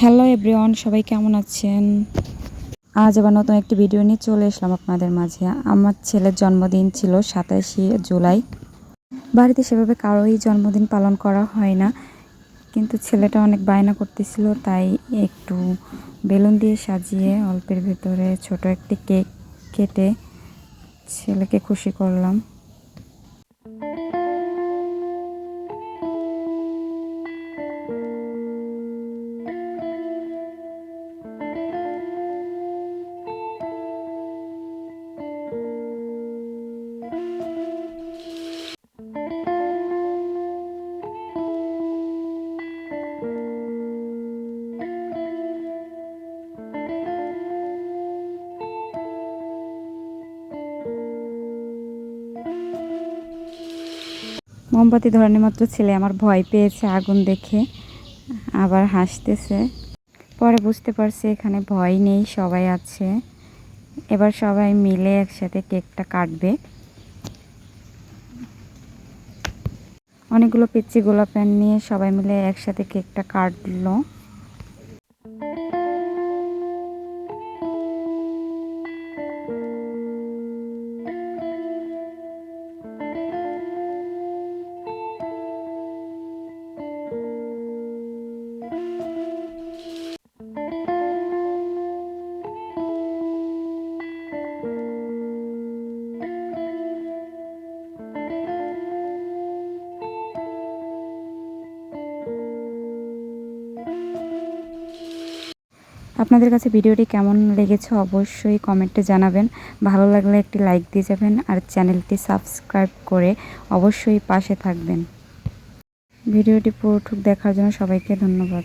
Hello everyone, সবাই কেমন আছেন? আজ আবার নতুন একটি ভিডিও নিয়ে চলে এসলাম আপনাদের মাঝে। আমার ছেলের জন্মদিন ছিল সাতাশে জুলাই। বাড়িতে সেভাবে কারোই জন্মদিন পালন করা হয় না। কিন্তু ছেলেটা অনেক বায়না করতেছিল, তাই একটু বেলুন দিয়ে সাজিয়ে অল্পের ভেতরে ছোট একটি কেক কেটে ছেলেকে খুশি করলাম। মোমবাতি ধরানোর মাত্র ছেলে আমার ভয় পেয়েছে আগুন দেখে, আবার হাসতেছে। পরে বুঝতে পারছে এখানে ভয় নেই, সবাই আছে। এবার সবাই মিলে একসাথে কেকটা কাটবে। অনেকগুলো পিচ্ছি গোলাপ প্যান নিয়ে সবাই মিলে একসাথে কেকটা কাটলো। আপনাদের কাছে ভিডিওটি কেমন লেগেছে অবশ্যই কমেন্টে জানাবেন। ভালো লাগলে একটি লাইক দিয়ে যাবেন আর চ্যানেলটি সাবস্ক্রাইব করে অবশ্যই পাশে থাকবেন। ভিডিওটি পুরোটুক দেখার জন্য সবাইকে ধন্যবাদ।